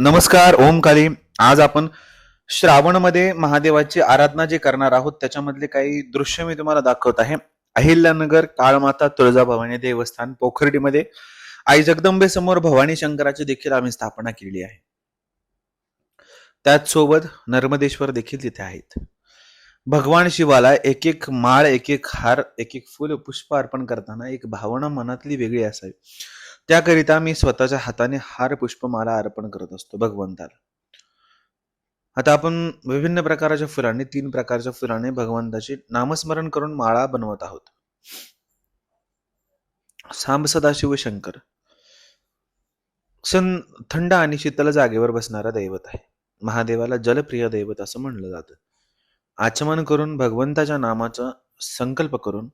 नमस्कार ओम काली. आज आपण श्रावणमध्ये महादेवाची आराधना जे करणार आहोत त्याच्यामधले काही दृश्य मी तुम्हाला दाखवत आहे. अहिल्यानगर काळमाता तुळजाभवानी देवस्थान पोखर्डीमध्ये आई जगदंबे समोर भवानी शंकराची देखील आम्ही स्थापना केली आहे. त्याच सोबत नर्मदेश्वर देखील तिथे आहेत. भगवान शिवाला एक एक माळ एक एक हार एक एक फुल पुष्प अर्पण करताना एक भावना मनातली वेगळी असावी. त्याकरिता मी स्वतःच्या हाताने हार पुष्पमाला अर्पण करत असतो भगवंताला. आता आपण विभिन्न प्रकारच्या फुलांनी तीन प्रकारच्या फुलाने भगवंताचे नामस्मरण करून माळा बनवत आहोत. सांब सदाशिव शंकर. सन थंड आणि शीतल जागेवर बसणारा दैवत आहे. महादेवाला जलप्रिय दैवत असं म्हणलं जातं. आचमन करून भगवंताच्या नामाचा संकल्प करून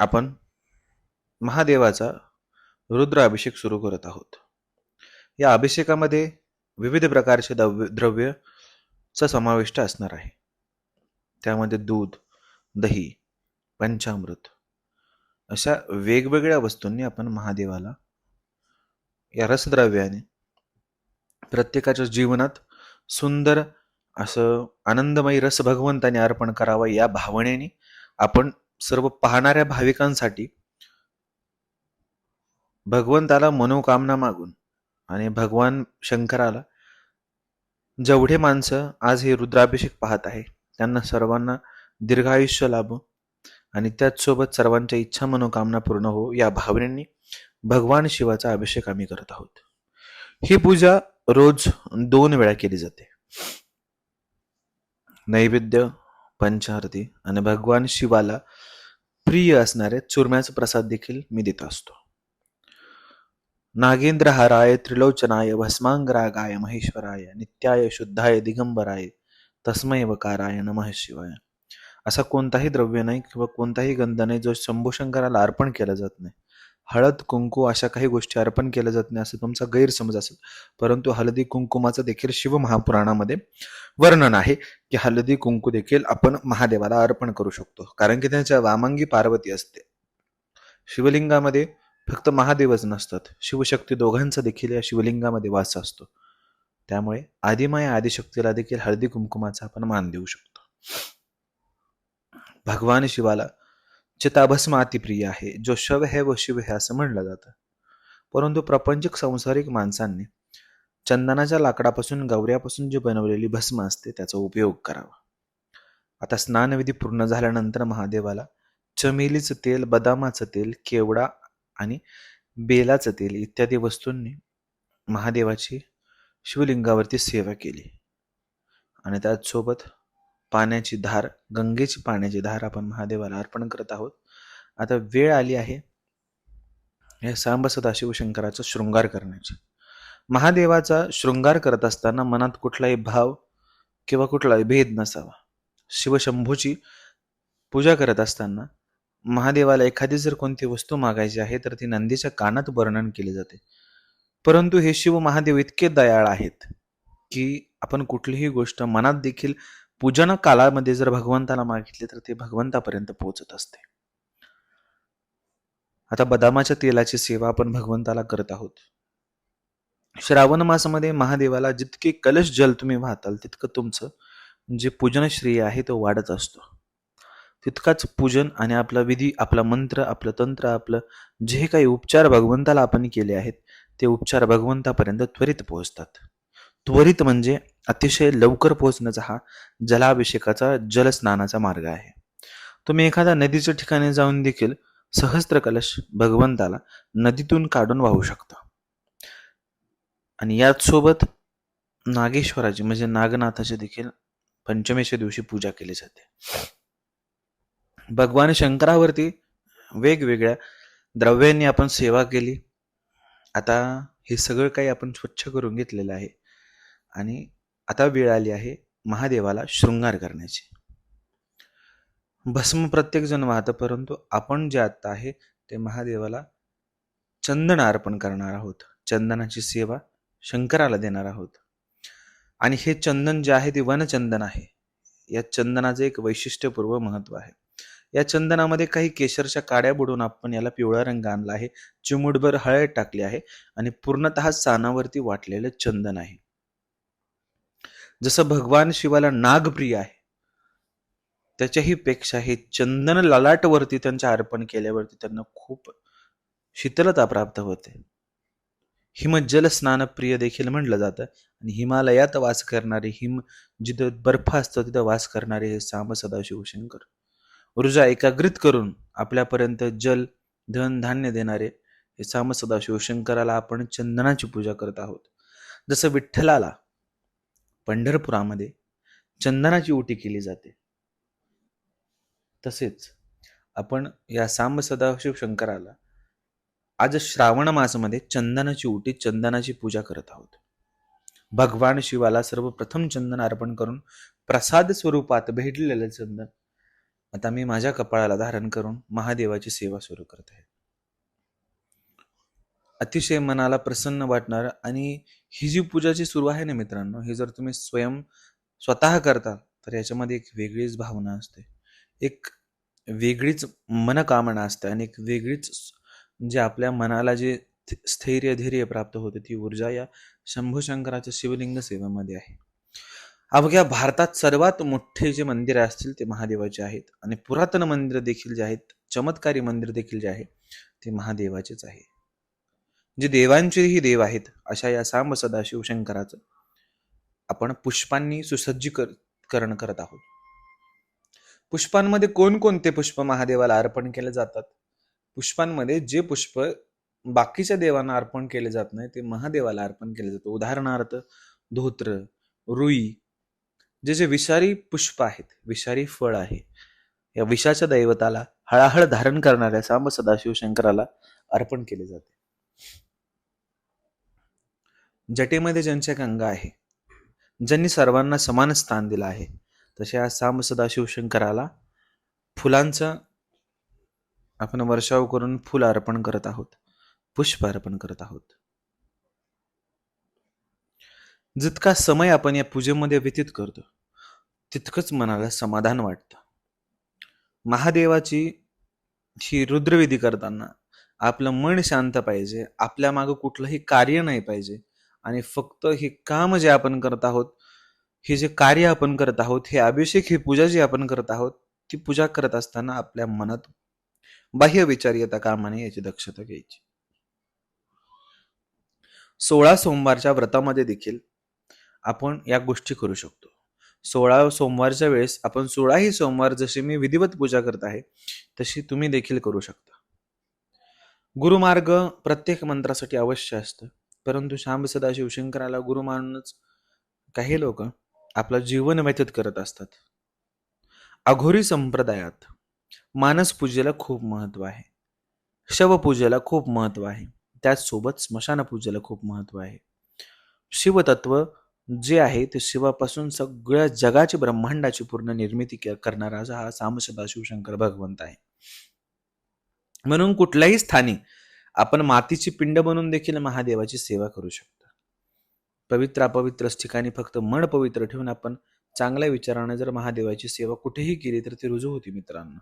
आपण महादेवाचा रुद्र अभिषेक सुरू करत आहोत. या अभिषेकामध्ये विविध प्रकारचे द्रव्य द्रव्यचा समाविष्ट असणार आहे. त्यामध्ये दूध दही पंचामृत अशा वेगवेगळ्या वस्तूंनी आपण महादेवाला या रसद्रव्याने प्रत्येकाच्या जीवनात सुंदर असं आनंदमयी रस भगवंताने अर्पण करावा या भावनेने आपण सर्व पाहणाऱ्या भाविकांसाठी भगवंताला मनोकामना मागून. आणि भगवान शंकराला जेवढे माणसं आज हे रुद्राभिषेक पाहत आहे त्यांना सर्वांना दीर्घायुष्य लाभो. आणि त्याचसोबत सर्वांच्या इच्छा मनोकामना पूर्ण हो या भावनेने भगवान शिवाचा अभिषेक आम्ही करत आहोत. ही पूजा रोज दोन वेळा केली जाते. नैवेद्य पंचारती आणि भगवान शिवाला प्रिय असणारे चुरम्याचा प्रसाद देखील मी देत असतो. नागेंद्रहाराय त्रिलोचनाय भस्मांगरागाय महेश्वराय नित्याय शुद्धाय दिगंबराय तस्मै वकाराय नमः शिवाय. असा कोणताही द्रव्य नाही किंवा कोणताही गंध नाही जो शंभू शंकराला अर्पण केला जात नाही. हळद कुंकू अशा काही गोष्टी अर्पण केल्या जात नाही असं तुमचा गैरसमज असेल. परंतु हळदी कुंकुमाचं देखील शिव महापुराणामध्ये वर्णन आहे की हळदी कुंकू देखील आपण महादेवाला अर्पण करू शकतो. कारण की त्यांच्या वामांगी पार्वती असते. शिवलिंगामध्ये फक्त महादेवच नसतात. शिवशक्ती दोघांचा देखील या शिवलिंगामध्ये वास असतो. त्यामुळे आदिमाया आदिशक्तीला देखील हळदी कुंकुमाचा आपण मान देऊ शकतो. भगवान शिवाला चिताभस्म अतिप्रिय आहे. जो शव है व शिव है असं म्हणलं जातं. परंतु प्रपंचक संसारिक माणसांनी चंदनाच्या लाकडापासून गवऱ्यापासून जी बनवलेली भस्म असते त्याचा उपयोग करावा. आता स्नानविधी पूर्ण झाल्यानंतर महादेवाला चमेलीचं तेल बदामाचं तेल केवडा आणि बेलाचं तेल इत्यादी वस्तूंनी महादेवाची शिवलिंगावरती सेवा केली. आणि त्याचसोबत पाण्याची धार गंगेची पाण्याची धार आपण महादेवाला अर्पण करत आहोत. आता वेळ आली आहे या सांब सदाशिव शंकराचा शृंगार करण्याची. महादेवाचा शृंगार करत असताना मनात कुठलाही भाव किंवा कुठलाही भेद नसावा. शिवशंभूची पूजा करत असताना महादेवाला एखादी जर कोणती वस्तू मागायची आहे तर ती नंदीच्या कानात वर्णन केली जाते. परंतु हे शिव महादेव इतके दयाळ आहेत की आपण कुठलीही गोष्ट मनात देखील पूजन काळामध्ये जर भगवंताला मागितली तर ते भगवंतापर्यंत पोहोचत असते. आता बदामाच्या तेलाची सेवा आपण भगवंताला करत आहोत. श्रावण मासामध्ये महादेवाला जितके कलश जल तुम्ही वाहताल तितकं तुमचं जे पूजन श्रेय आहे तो वाढत असतो. तितकाच पूजन आणि आपला विधी आपला मंत्र आपलं तंत्र आपलं जे काही उपचार भगवंताला आपण केले आहेत ते उपचार भगवंतापर्यंत त्वरित पोहोचतात. त्वरित म्हणजे अतिशय लवकर पोहोचण्याचा हा जलाभिषेकाचा जलस्नानाचा मार्ग आहे. तुम्ही एखाद्या नदीच्या ठिकाणी जाऊन देखील सहस्त्र कलश भगवंताला नदीतून काढून वाहू शकता. आणि याच सोबत नागेश्वराची म्हणजे नागनाथाची देखील पंचमेच्या दिवशी पूजा केली जाते. भगवान शंकरावरती वेगवेगळ्या द्रव्यांनी आपण सेवा केली. आता हे सगळं काही आपण स्वच्छ करून घेतलेलं आहे. आणि आता वेळ आली आहे महादेवाला शृंगार करण्याची. भस्म प्रत्येकजण वाहतं परंतु आपण जे आता आहे ते महादेवाला चंदन अर्पण करणार आहोत. चंदनाची सेवा शंकराला देणार आहोत. आणि हे चंदन जे आहे ते वनचंदन आहे. या चंदनाचं एक वैशिष्ट्यपूर्व महत्त्व आहे. या चंदनामध्ये काही केशरच्या काड्या बुडून आपण याला पिवळा रंग आणला आहे. चिमुटभर हळद टाकली आहे आणि पूर्णतः सानावरती वाटलेलं चंदन आहे. जसं भगवान शिवाला नागप्रिय आहे त्याच्याही पेक्षा हे चंदन ललाटवरती त्यांच्या अर्पण केल्यावरती त्यांना खूप शीतलता प्राप्त होते. हिमजल स्नान प्रिय देखील म्हटलं जातं आणि हिमालयात वास करणारे हिम जिथं बर्फ असतो तिथं वास करणारे हे साम सदाशिव शंकर ऊर्जा एकाग्रित करून आपल्यापर्यंत जल धन धान्य देणारे हे साम सदाशिव शंकराला आपण चंदनाची पूजा करत आहोत. जसं विठ्ठलाला पंढरपुरामध्ये चंदनाची उटी केली जाते तसेच आपण या साम सदाशिव शंकराला आज श्रावण मासमध्ये चंदनाची उटी चंदनाची पूजा करत आहोत. भगवान शिवाला सर्वप्रथम चंदन अर्पण करून प्रसाद स्वरूपात भेटलेलं चंदन आता मी माझ्या कपाळाला धारण करून महादेवाची सेवा सुरू करत आहे. अतिशय मनाला प्रसन्न वाटणार आणि ही जी पूजाची सुरू आहे ना मित्रांनो ही जर तुम्ही स्वयं स्वतः करता तर याच्यामध्ये एक वेगळीच भावना असते. एक वेगळीच मनकामना असते आणि एक वेगळीच जे आपल्या मनाला जे स्थैर्य धैर्य प्राप्त होते ती ऊर्जा या शंभू शंकराच्या शिवलिंग सेवेमध्ये आहे. अवघ्या भारतात सर्वात मोठे जे मंदिर असतील ते महादेवाचे आहेत. आणि पुरातन मंदिर देखील जे आहेत चमत्कारी मंदिर देखील जे आहे ते महादेवाचेच आहे. जे देवांचेही देव आहेत अशा या सांब सदाशिव शंकराचं आपण पुष्पांनी सुसज्जीकरण करत आहोत. पुष्पांमध्ये कोणकोणते पुष्प महादेवाला अर्पण केले जातात? पुष्पांमध्ये जे पुष्प बाकीच्या देवांना अर्पण केले जात नाही ते महादेवाला अर्पण केले जातं. उदाहरणार्थ धोत्र रुई जे जे विषारी पुष्प आहेत विषारी फळ आहे या विषाच्या दैवताला हळाहळ धारण करणाऱ्या सांब सदाशिव शंकराला अर्पण केले जाते. जटेमध्ये ज्यांच्या गंगा आहे ज्यांनी सर्वांना समान स्थान दिलं आहे तसे आज सांब सदाशिव शंकराला फुलांचं आपण वर्षाव करून फुल अर्पण करत आहोत पुष्प अर्पण करत आहोत. जितका समय आपण या पूजेमध्ये व्यतीत करतो तितकंच मनाला समाधान वाटतं. महादेवाची ही रुद्रविधी करताना आपलं मन शांत पाहिजे आपल्या मागं कुठलंही कार्य नाही पाहिजे आणि फक्त हे काम जे आपण करत आहोत हे जे कार्य आपण करत आहोत हे अभिषेक ही पूजा जी आपण करत आहोत ती पूजा करत असताना आपल्या मनात बाह्य विचार येता कामाने याची दक्षता घ्यायची. सोळा सोमवारच्या व्रतामध्ये देखील आपण या गोष्टी करू शकतो. सोळा सोमवारच्या वेळेस आपण सोळाही सोमवार जशी मी विधिवत पूजा करत आहे तशी तुम्ही देखील करू शकता. गुरुमार्ग प्रत्येक मंत्रासाठी अवश्य असतं. परंतु श्याम सदा शिवशंकराला गुरु मानूनच काही लोक आपलं जीवन व्यतीत करत असतात. अघोरी संप्रदायात मानस पूजेला खूप महत्त्व आहे. शवपूजेला खूप महत्त्व आहे. त्याचसोबत स्मशान पूजेला खूप महत्त्व आहे. शिवतत्व जे आहे ते शिवापासून सगळ्या जगाची ब्रह्मांडाची पूर्ण निर्मिती करणारा हा साम सदाशिवशंकर भगवंत आहे. म्हणून कुठल्याही स्थानी आपण मातीची पिंड बनून देखील महादेवाची सेवा करू शकतो. पवित्र अपवित्र ठिकाणी फक्त मन पवित्र ठेवून आपण चांगल्या विचाराने जर महादेवाची सेवा कुठेही केली तर ती रुजू होती मित्रांनो.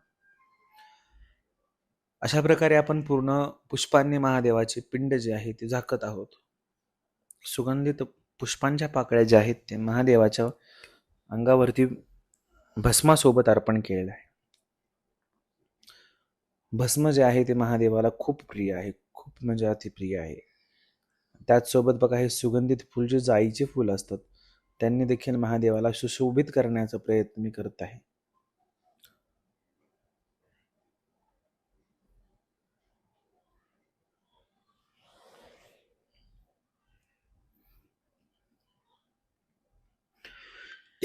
अशा प्रकारे आपण पूर्ण पुष्पांनी महादेवाचे पिंड जे आहे ते झाकत आहोत. सुगंधित पुष्पांच्या पाकळ्या ज्या आहेत ते महादेवाच्या अंगावरती भस्मासोबत अर्पण केलेलं आहे. भस्म जे आहे ते महादेवाला खूप प्रिय आहे. खूप म्हणजे अतिप्रिय आहे. त्याचसोबत बघा हे सुगंधित फुल जे जाईचे फुल असतात त्यांनी देखील महादेवाला सुशोभित करण्याचा प्रयत्न मी करत आहे.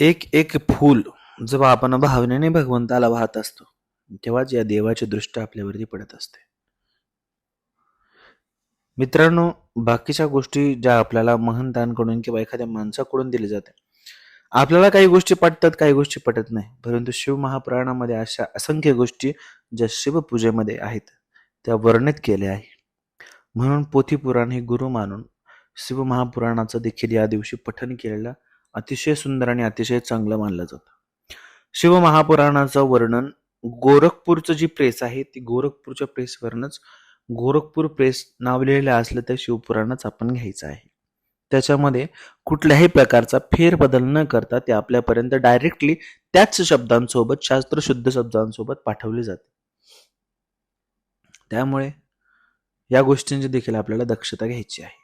एक एक फूल जेव्हा आपण भावनेने भगवंताला वाहत असतो तेव्हाच या देवाची दृष्टी आपल्यावरती पडत असते. मित्रांनो बाकीच्या गोष्टी ज्या आपल्याला महंतांकडून किंवा एखाद्या माणसाकडून दिल्या जाते आपल्याला काही गोष्टी पटतात काही गोष्टी पटत नाही परंतु शिव महापुराणामध्ये अशा असंख्य गोष्टी ज्या शिवपूजेमध्ये आहेत त्या वर्णित केल्या आहे. म्हणून पोथीपुराण हे गुरु मानून शिव महापुराणाचं देखील या दिवशी पठन केलेलं अतिशय सुंदर आणि अतिशय चांगलं मानलं जातं. शिव महापुराणाचं वर्णन गोरखपूरचं जी प्रेस आहे ती गोरखपूरच्या प्रेसवरनच गोरखपूर प्रेस नाव लिहिलेलं असलं तर शिवपुराणच आपण घ्यायचं आहे. त्याच्यामध्ये कुठल्याही प्रकारचा फेरबदल न करता ते आपल्यापर्यंत डायरेक्टली त्याच शब्दांसोबत शास्त्रशुद्ध शब्दांसोबत पाठवले जाते. त्यामुळे या गोष्टींची देखील आपल्याला दक्षता घ्यायची आहे.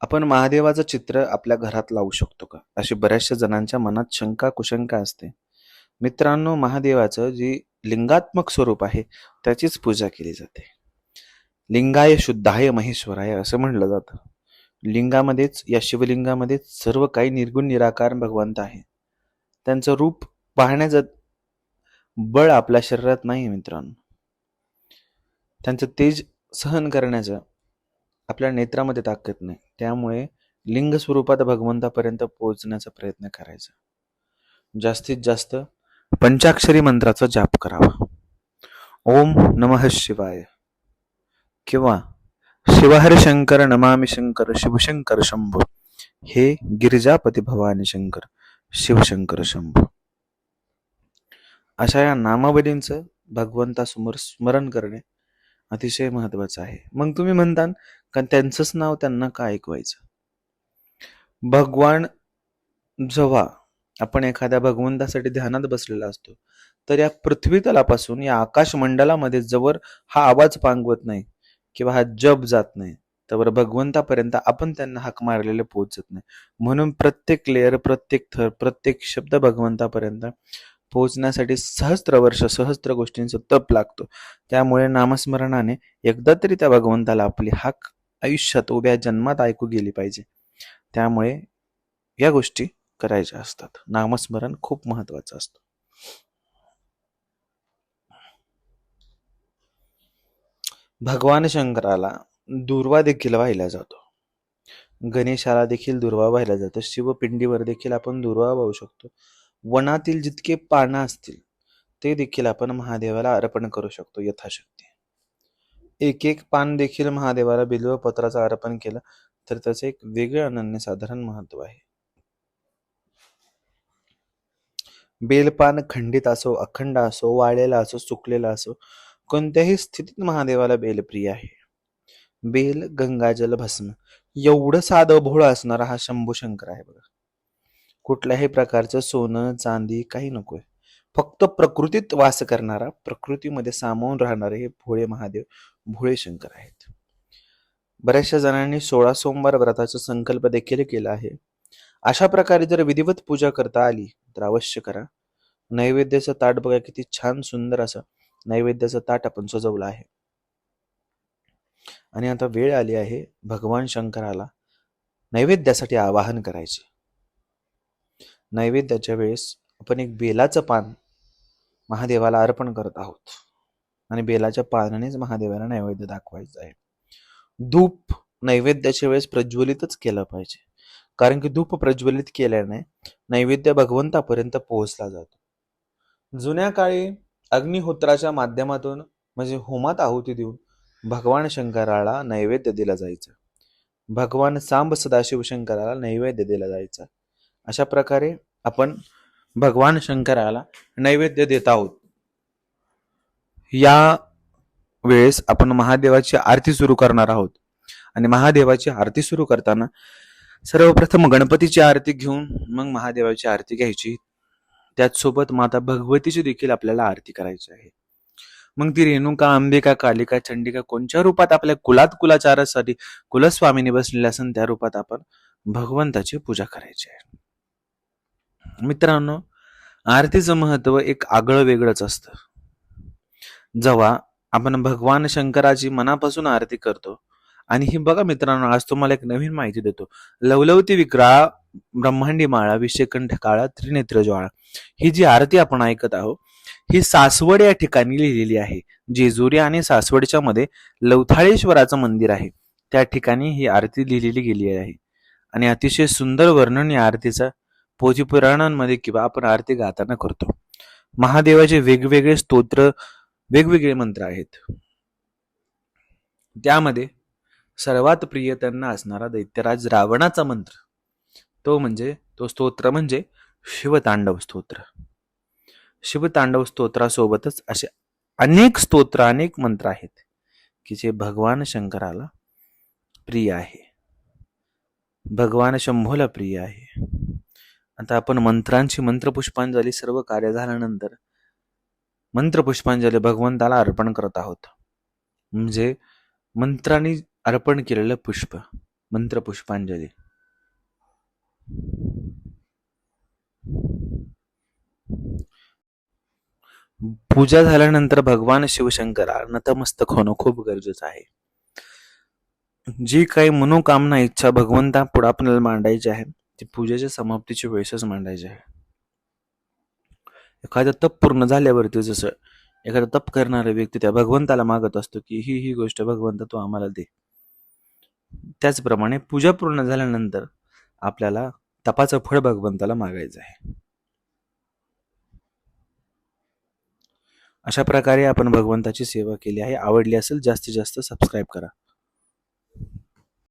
आपण महादेवाचं चित्र आपल्या घरात लावू शकतो का? अशी बऱ्याचशा जणांच्या मनात शंका कुशंका असते. मित्रांनो महादेवाचं जी लिंगात्मक स्वरूप आहे त्याचीच पूजा केली जाते. लिंगाय शुद्धाय महेश्वराय असं म्हणलं जातं. लिंगामध्येच या शिवलिंगामध्येच सर्व काही निर्गुण निराकार भगवंत आहे. त्यांचं रूप पाहण्याचं बळ आपल्या शरीरात नाही मित्रांनो. त्यांचं तेज सहन करण्याचं आपल्या नेत्रामध्ये ताकद नाही. त्यामुळे लिंग स्वरूपात भगवंतापर्यंत पोहोचण्याचा प्रयत्न करायचा. जास्तीत जास्त पंचाक्षरी मंत्राचा जाप करावा. ओम नमः शिवाय किंवा शिवहर शंकर नमामि शंकर शिवशंकर शंभू. हे गिरिजापती भवानी शंकर शिवशंकर शंभू. अशा या नामावलींचं भगवंतासमोर स्मरण करणे अतिशय महत्वाचं आहे. मग तुम्ही म्हणता कारण त्यांचंच नाव त्यांना का ऐकवायचं? भगवान जेव्हा आपण एखाद्या भगवंतासाठी ध्यानात बसलेला असतो तर या पृथ्वी तलापासून या आकाश मंडलामध्ये जवळ हा आवाज पांगवत नाही किंवा हा जप जात नाही. तर भगवंतापर्यंत आपण त्यांना हाक मारलेले पोहोचत नाही. म्हणून प्रत्येक लेअर प्रत्येक थर प्रत्येक शब्द भगवंतापर्यंत पोहोचण्यासाठी सहस्त्र वर्ष सहस्त्र गोष्टींचा तप लागतो. त्यामुळे नामस्मरणाने एकदा तरी त्या भगवंताला आपली हाक आयुष्यात उभ्या जन्मात ऐकू गेली पाहिजे. त्यामुळे या गोष्टी करायच्या असतात. नामस्मरण खूप महत्वाचं असतं. भगवान शंकराला दुर्वा देखील वाहिला जातो. गणेशाला देखील दुर्वा वाहिला जातो. शिवपिंडीवर देखील आपण दुर्वा वाहू शकतो. वनातील जितके पानं असतील ते देखील आपण महादेवाला अर्पण करू शकतो यथाशक्ती. एक एक पान देखील महादेवाला बिल्व पत्राचं अर्पण केलं तर त्याचं एक वेगळं अनन्यसाधारण महत्त्व आहे. बेलपान खंडित असो अखंड असो वाळलेला असो सुकलेला असो कोणत्याही स्थितीत महादेवाला बेलप्रिय आहे. बेल गंगाजल भस्म एवढं साधं भोळ असणारा हा शंभू शंकर आहे बघा. कुठल्याही प्रकारचं सोनं चांदी काही नकोय. फक्त प्रकृतीत वास करणारा प्रकृतीमध्ये सामावून राहणारे हे भोळे महादेव भोळे शंकर आहेत. बऱ्याचशा जणांनी सोळा सोमवार व्रताचा संकल्प देखील केला आहे. अशा प्रकारे जर विधिवत पूजा करता आली तर अवश्य करा. नैवेद्याचं ताट बघा किती छान सुंदर असं नैवेद्याचं ताट आपण सजवलं आहे. आणि आता वेळ आली आहे भगवान शंकराला नैवेद्यासाठी आवाहन करायचे. नैवेद्याच्या वेळेस आपण एक बेलाचं पान महादेवाला अर्पण करत आहोत. आणि बेलाच्या पानानेच महादेवाला नैवेद्य दाखवायचं आहे. धूप नैवेद्याच्या वेळेस प्रज्वलितच केलं पाहिजे. कारण की धूप प्रज्वलित केल्याने नैवेद्य भगवंतापर्यंत पोहोचला जातो. जुन्या काळी अग्निहोत्राच्या माध्यमातून म्हणजे होमात आहुती देऊन भगवान शंकराला नैवेद्य दिला जायचं. भगवान सांब सदाशिव शंकराला नैवेद्य दिला जायचा. अशा प्रकारे आपण भगवान शंकराला नैवेद्य देत आहोत. या वेळेस आपण महादेवाची आरती सुरू करणार आहोत. आणि महादेवाची आरती सुरू करताना सर्वप्रथम गणपतीची आरती घेऊन मग महादेवाची आरती घ्यायची. त्याचसोबत माता भगवतीची देखील आपल्याला आरती करायची आहे. मग ती रेणुका अंबिका कालिका चंडिका कोणत्या रूपात आपल्या कुलात कुलाचारासाठी कुलस्वामीने बसलेल्या असून त्या रूपात आपण भगवंताची पूजा करायची आहे. मित्रांनो आरतीचं महत्त्व एक आगळं वेगळंच असतं. जेव्हा आपण भगवान शंकराची मनापासून आरती करतो आणि ही बघा मित्रांनो आज तुम्हाला एक नवीन माहिती देतो. लवलवती विक्रा ब्रह्मांडी माळा विषयकंठ काळा त्रिनेत्र ज्वाळा ही जी आरती आपण ऐकत आहोत ही सासवड या ठिकाणी लिहिलेली आहे. जेजुरी आणि सासवडच्या मध्ये लवथाळेश्वराचं मंदिर आहे. त्या ठिकाणी ही आरती लिहिलेली गेली आहे. आणि अतिशय सुंदर वर्णन या आरतीचा पोजी पुराणांमध्ये किंवा आपण आरती गाताना करतो. महादेवाचे वेगवेगळे स्तोत्र वेगवेगळे मंत्र आहेत. त्यामध्ये सर्वात प्रिय त्यांना असणारा दैत्यराज रावणाचा मंत्र. तो म्हणजे तो स्तोत्र म्हणजे शिवतांडव स्तोत्र. शिवतांडव स्तोत्रासोबतच असे अनेक स्तोत्र अनेक मंत्र आहेत की जे भगवान शंकराला प्रिय आहे. भगवान शंभूला प्रिय आहे. आता आपण मंत्रांची मंत्रपुष्पांजली सर्व कार्य झाल्यानंतर मंत्रपुष्पांजली भगवंताला अर्पण करत आहोत. म्हणजे मंत्रांनी अर्पण केलेलं पुष्प मंत्रपुष्पांजली. पूजा झाल्यानंतर भगवान शिवशंकरा नतमस्तक होणं खूप गरजेचं आहे. जी काही मनोकामना इच्छा भगवंता पुढे आपल्याला मांडायची आहे ती पूजेच्या समाप्तीच्या वेळेसच मांडायची आहे. एखादं तप पूर्ण झाल्यावरती जसं एखादा तप करणारा व्यक्ती त्या भगवंताला मागत असतो की ही ही गोष्ट भगवंत तू आम्हाला दे. त्याचप्रमाणे पूजा पूर्ण झाल्यानंतर आपल्याला तपाचं फळ भगवंताला मागायचं आहे. अशा प्रकारे आपण भगवंताची सेवा केली आहे. आवडली असेल जास्तीत जास्त सबस्क्राईब करा.